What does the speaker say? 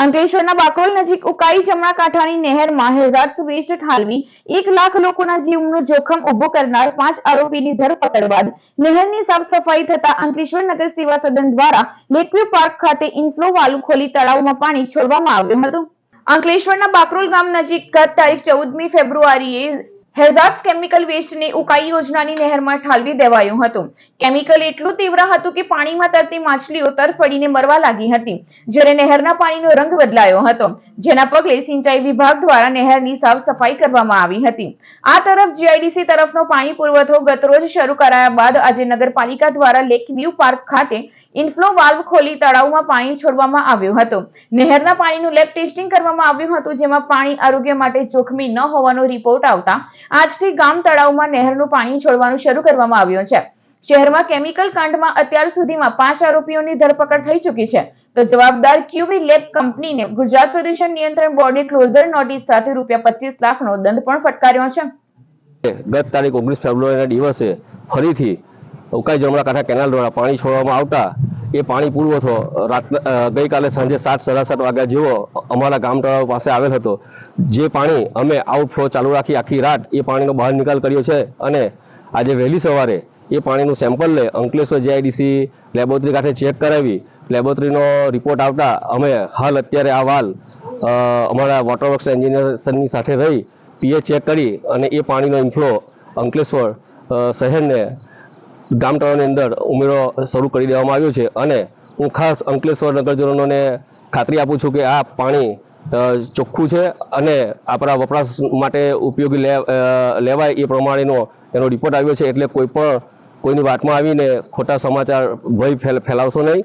અંકલેશ્વરના બાકોલ નજીક ઉકાઈ જમણા કાંઠાની નહેરમાં હેઝાર્ડ્સ વેસ્ટ ઠાલવી એક લાખ લોકોના જીવનું જોખમ ઉભું કરનાર પાંચ આરોપીની ધરપકડ બાદ નહેરની સાફ સફાઈ થતા અંકલેશ્વર નગર સેવા સદન દ્વારા લેકવ્યુ પાર્ક ખાતે ઇન્ફ્લો વાલુ ખોલી તળાવમાં પાણી છોડવામાં આવ્યું હતું. અંકલેશ્વરના બાકરોલ ગામ નજીક ગત તારીખ ચૌદમી ફેબ્રુઆરીએ હેઝાર્ડ્સ કેમિકલ વેસ્ટને ઉકાઈ યોજનાની નહેરમાં ઠાલવી દેવાયું હતું. કેમિકલ એટલું તીવ્ર હતું કે પાણીમાં તરતી માછલીઓ તરફડીને મરવા લાગી હતી, જ્યારે નહેરના પાણીનો રંગ બદલાયો હતો. જેના પગલે સિંચાઈ વિભાગ દ્વારા નહેરની સાફ સફાઈ કરવામાં આવી હતી. આ તરફ જીઆઈડીસી તરફનો પાણી પુરવઠો ગતરોજ શરૂ કરાયા બાદ આજે નગરપાલિકા દ્વારા લેક વ્યૂ પાર્ક ખાતે ઇન્ફ્લો વાલ્વ ખોલી તળાવમાં પાણી છોડવામાં આવ્યું હતું. નહેરના પાણીનું લેબ ટેસ્ટિંગ કરવામાં આવ્યું હતું, જેમાં પાણી આરોગ્ય માટે જોખમી ન હોવાનો રિપોર્ટ આવતા આજથી ગામ તળાવમાં નહેરનું પાણી છોડવાનું શરૂ કરવામાં આવ્યું છે. શહેરમાં કેમિકલ કાંડમાં અત્યાર સુધીમાં પાંચ આરોપીઓની ધરપકડ થઈ ચૂકી છે. તો જવાબદાર ક્યુબી લેબ કંપનીને ગુજરાત પ્રદૂષણ નિયંત્રણ બોર્ડે ક્લોઝર નોટિસ સાથે રૂપિયા પચીસ લાખનો દંડ પણ ફટકાર્યો છે. ગત તારીખ ઓગણીસ ફેબ્રુઆરીના દિવસે ફરીથી ઉકાઈ જમણા કાંઠા કેનાલ દ્વારા પાણી છોડવામાં આવતા એ પાણી પુરવઠો રાત ગઈકાલે સાંજે સાત, સાડા સાત વાગ્યા જેવો અમારા ગામ તળાવ પાસે આવેલ હતો. જે પાણી અમે આઉટફ્લો ચાલુ રાખી આખી રાત એ પાણીનો બહાર નિકાલ કર્યો છે અને આજે વહેલી સવારે એ પાણીનું સેમ્પલ લઈ અંકલેશ્વર જેઆઈડીસી લેબોરેટરી ખાતે ચેક કરાવી. લેબોરેટરીનો રિપોર્ટ આવતા અમે હાલ અત્યારે આ વાલ અમારા અમારા વોટરવર્ક્સ એન્જિનિયરની સાથે રહી, પીએ ચેક કરી અને એ પાણીનો ઇન્ફ્લો અંકલેશ્વર શહેરને ગામ તળાવની અંદર ઉમેરો શરૂ કરી દેવામાં આવ્યો છે અને હું ખાસ અંકલેશ્વર નગરજનોને ખાતરી આપું છું કે આ પાણી ચોખ્ખું છે અને આપણા વપરાશ માટે ઉપયોગી લેવાય એ પ્રમાણેનો એનો રિપોર્ટ આવ્યો છે એટલે કોઈ પણ કોઈની વાતમાં આવીને ખોટા સમાચાર ભય ફેલાવશો નહીં.